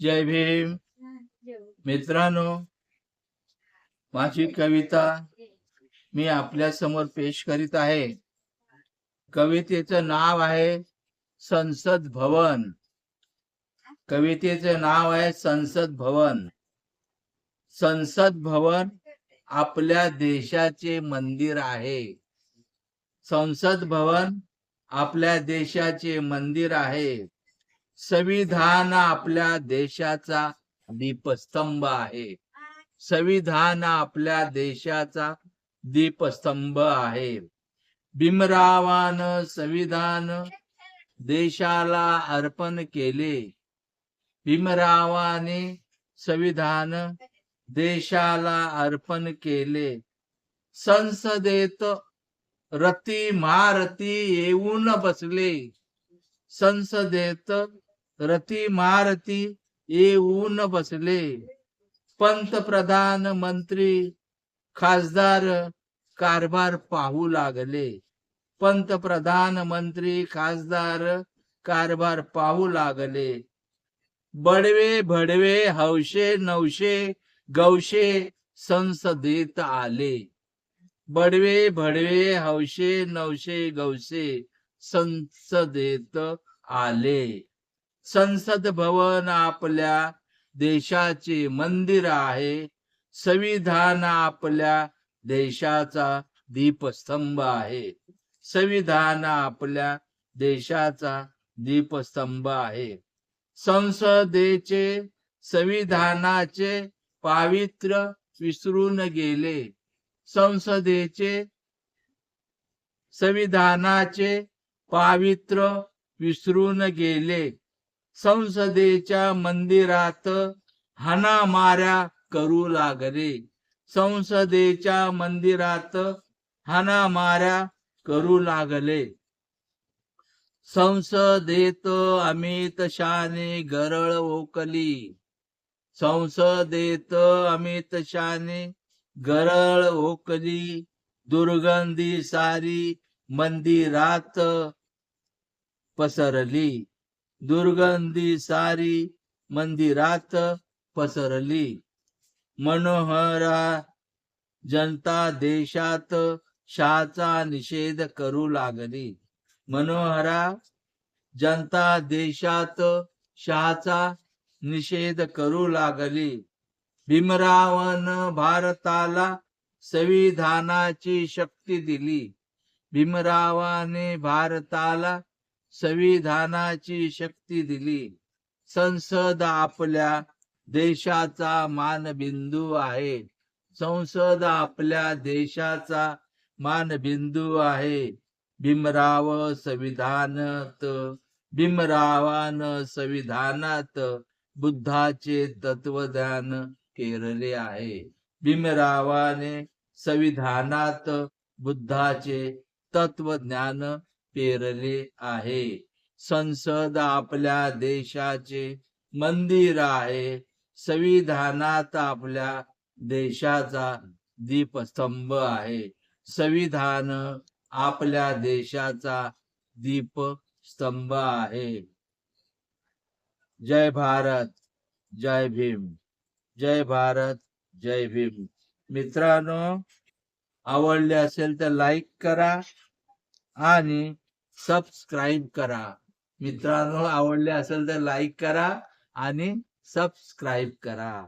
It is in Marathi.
जय भीम. मित्रांनो माझी कविता मी आपल्यासमोर पेश करीत आहे. कवितेचं नाव आहे संसद भवन. कवितेचं नाव आहे संसद भवन. संसद भवन आपल्या देशाचे मंदिर आहे. संसद भवन आपल्या देशाचे मंदिर आहे. संविधान आपल्या देशाचा दीपस्तंभ आहे. संविधान आपल्या देशाचा दीपस्तंभ आहे. भीमरावान संविधान देशाला अर्पण केले. भीमरावाने संविधान देशाला अर्पण केले. संसदेत रती महारथी येऊन बसले. संसदेत रती महारथी येऊन बसले. पंतप्रधान मंत्री खासदार कारभार पाहू लागले. पंतप्रधान मंत्री खासदार कारभार पाहू लागले. बडवे भडवे हौशे नवशे गौशे संसदेत आले. बडवे भडवे हौशे नवशे गौशे संसदेत आले. संसद भवन आपल्या देशाचे मंदिर आहे. संविधान आपल्या देशाचा दीपस्तंभ आहे. संविधान आपल्या देशाचा दीपस्तंभ आहे. संसदेचे संविधानाचे पावित्र्य विसरून गेले. संसदेचे संविधानाचे पावित्र्य विसरून गेले. संसदेच्या मंदिरात हाणामाऱ्या करू लागले. संसदेच्या मंदिरात हाणामाऱ्या करू लागले. संसदेत अमित शाने गरळ ओकली. संसदेत अमित शाने गरळ ओकली. दुर्गंधी सारी मंदिरात पसरली. दुर्गंधी सारी मंदिरात पसरली. मनोहरा जनता देशात शाचा निषेध करू लागली. मनोहरा जनता देशात शहाचा निषेध करू लागली. भीमरावन भारताला संविधानाची शक्ती दिली. भीमरावाने भारताला संविधानाची शक्ती दिली. संसद आपल्या देशाचा मानबिंदू आहे. संसद आपल्या देशाचा मानबिंदू आहे. भीमराव संविधानात भीमरावान संविधानात बुद्धाचे तत्वज्ञान केरले आहे. भीमरावाने संविधानात बुद्धाचे तत्वज्ञान पेरले आहे. संसद आपल्या देशाचे मंदिर आहे. संविधानात आपल्या देशाचा दीपस्तंभ आहे. संविधान आपल्या देशाचा दीपस्तंभ आहे. जय भारत जय भीम जय भारत जय भीम. मित्रांनो आवडले असेल तर लाईक करा. आणि सबस्क्राईब करा. मित्रांनो आवडले असेल तर लाईक करा आणि सबस्क्राईब करा.